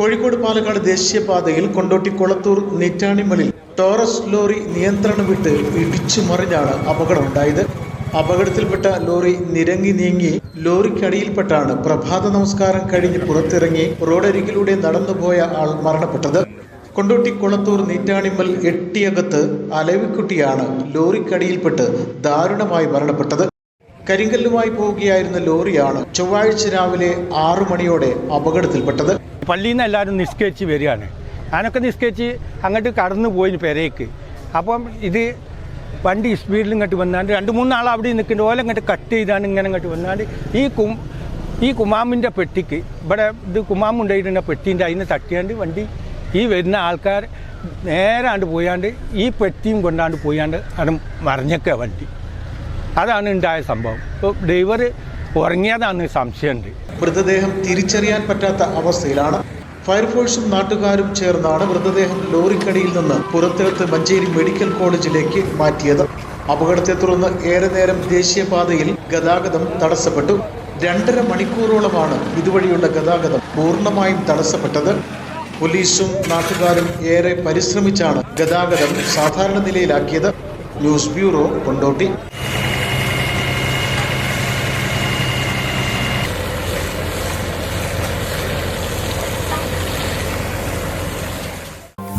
കോഴിക്കോട് പാലക്കാട് ദേശീയപാതയിൽ കൊണ്ടോട്ടി കൊളത്തൂർ നെറ്റാണിമലിൽ Taurus lorry നിയന്ത്രണം വിട്ട് ഇടിച്ചു മറിഞ്ഞാണ് അപകടമുണ്ടായത്. അപകടത്തിൽപ്പെട്ട ലോറി നിരങ്ങി നീങ്ങി ലോറിക്കടിയിൽപ്പെട്ടാണ് പ്രഭാത നമസ്കാരം കഴിഞ്ഞ് പുറത്തിറങ്ങി റോഡരികിലൂടെ നടന്നുപോയ ആൾ മരണപ്പെട്ടത്. കൊണ്ടോട്ടി കൊളത്തൂർ നീറ്റാണിമ്മൽ എട്ടിയകത്ത് അലവിക്കുട്ടിയാണ് ലോറിക്കടിയിൽപ്പെട്ട് ദാരുണമായി മരണപ്പെട്ടത്. കരിങ്കല്ലുമായി പോവുകയായിരുന്ന ലോറിയാണ് ചൊവ്വാഴ്ച രാവിലെ ആറു മണിയോടെ അപകടത്തിൽപ്പെട്ടത്. പള്ളിയിൽ നിന്ന് എല്ലാവരും നിസ്കരിച്ച് വരികയാണ്. ഞാനൊക്കെ നിസ്കരിച്ച് അങ്ങോട്ട് കടന്നു പോയി പെരേക്ക്. അപ്പം ഇത് വണ്ടി സ്പീഡിൽ ഇങ്ങോട്ട് വന്നാണ്ട് രണ്ട് മൂന്നാൾ അവിടെ നിൽക്കുന്ന ഓല ഇങ്ങോട്ട് കട്ട് ചെയ്താണ് ഇങ്ങനെ ഇങ്ങോട്ട് വന്നാണ്ട് ഈ കും ഈ കുമാമിന്റെ പെട്ടിക്ക് ഇവിടെ ഇത് കുമാമുണ്ടായിട്ടുള്ള പെട്ടീന്റെ അതിന് തട്ടിയാണ്ട് വണ്ടി ഈ വരുന്ന ആൾക്കാർ നേരാണ്ട് പോയാണ്ട് ഈ പെട്ടിയും കൊണ്ടാണ്ട് പോയാണ്ട് അത് മറിഞ്ഞൊക്കെ വണ്ടി. അതാണ് ഉണ്ടായ സംഭവം. ഡ്രൈവർ ഉറങ്ങിയതാണ് സംശയമുണ്ട് മൃതദേഹം തിരിച്ചറിയാൻ പറ്റാത്ത അവസ്ഥയിലാണ്. ഫയർഫോഴ്സും നാട്ടുകാരും ചേർന്നാണ് മൃതദേഹം ലോറിക്കടിയിൽ നിന്ന് പുറത്തെടുത്ത് മഞ്ചേരി മെഡിക്കൽ കോളേജിലേക്ക് മാറ്റിയത്. അപകടത്തെ തുടർന്ന് ഏറെ നേരം ദേശീയപാതയിൽ ഗതാഗതം തടസ്സപ്പെട്ടു. രണ്ടര മണിക്കൂറോളമാണ് ഇതുവഴിയുള്ള ഗതാഗതം പൂർണമായും തടസ്സപ്പെട്ടത്. പോലീസും നാട്ടുകാരും ഏറെ പരിശ്രമിച്ചാണ് ഗതാഗതം സാധാരണ നിലയിലാക്കിയത്. News bureau Kondotty.